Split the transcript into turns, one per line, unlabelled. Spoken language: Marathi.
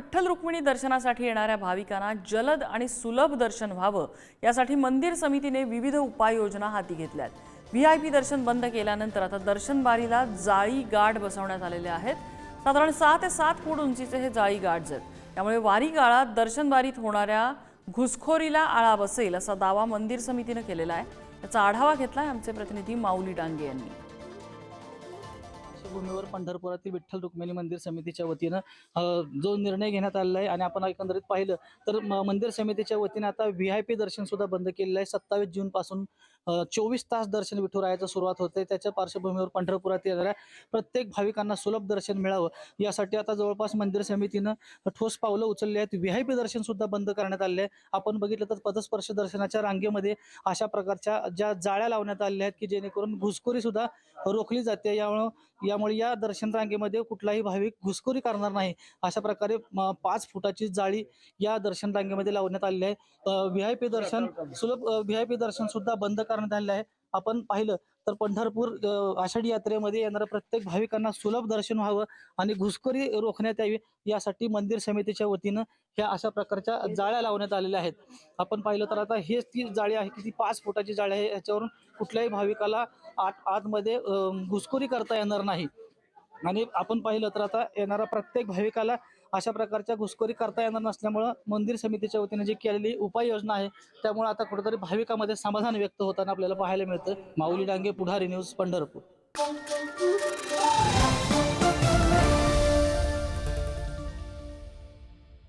विठ्ठल रुक्मिणी दर्शनासाठी येणाऱ्या भाविकांना जलद आणि सुलभ दर्शन व्हावं यासाठी मंदिर समितीने विविध उपाययोजना हाती घेतल्यात. व्ही आय पी दर्शन बंद केल्यानंतर आता दर्शनबारीला जाळी गाठ बसवण्यात आलेले आहेत. साधारण सहा ते सात फूट उंचीचे हे जाळी गाठ आहेत. त्यामुळे वारी काळात दर्शनबारीत होणाऱ्या घुसखोरीला आळा बसेल असा दावा मंदिर समितीनं केलेला आहे. याचा आढावा घेतलाय आमचे प्रतिनिधी माऊली डांगे यांनी.
पार्श्वभूमीवर पंढरपुरातील विठ्ठल रुक्मिणी मंदिर समितीच्या वतीनं जो निर्णय घेण्यात आलेला आहे आणि आपण एकंदरीत पाहिलं तर मंदिर समितीच्या वतीनं आता व्ही आय पी दर्शन सुद्धा बंद केलेलं आहे. सत्तावीस जून पासून चोवीस तास दर्शन विठुरायाचं सुरुवात होते. त्याच्या पार्श्वभूमीवर पंढरपुरात येणाऱ्या प्रत्येक भाविकांना सुलभ दर्शन मिळावं. यासाठी आता जवळपास मंदिर समितीनं ठोस पावलं उचलली आहेत. व्ही आय पी दर्शन सुद्धा बंद करण्यात आले आहे आपण बघितलं तर पदस्पर्श दर्शनाच्या रांगेमध्ये अशा प्रकारच्या ज्या जाळ्या लावण्यात आल्या आहेत की जेणेकरून घुसखोरी सुद्धा रोखली जाते. यामुळं यामुळे या दर्शन रांगेमध्ये कुठलाही भाविक घुसखोरी करणार नाही. अशा प्रकारे पाच फुटाची जाळी या दर्शन रांगेमध्ये लावण्यात आलेली आहे. व्ही आय पी दर्शन सुलभ व्ही आय पी दर्शन सुद्धा बंद करण्यात आलेलं आहे. आपण पाहिलं तर पंढरपूर आषाढी यात्रेमध्ये येणाऱ्या प्रत्येक भाविकांना सुलभ दर्शन व्हावं आणि घुसखोरी रोखण्यात यावी यासाठी मंदिर समितीच्या वतीनं ह्या अशा प्रकारच्या जाळ्या लावण्यात आलेल्या आहेत. आपण पाहिलं तर आता हेच ती जाळी आहे की ती पाच फुटाची जाळी आहे. याच्यावरून कुठल्याही भाविकाला आत आतमध्ये घुसखोरी करता येणार नाही. आणि आपण पाहिलं तर आता येणारा प्रत्येक भाविकाला अशा प्रकारच्या घुसखोरी करता येणार नसल्यामुळं मंदिर समितीच्या वतीने जी केलेली उपाययोजना आहे त्यामुळे आता कुठेतरी भाविकामध्ये समाधान व्यक्त होताना आपल्याला पाहायला मिळतं. माऊली डांगे पुढारी न्यूज पंढरपूर.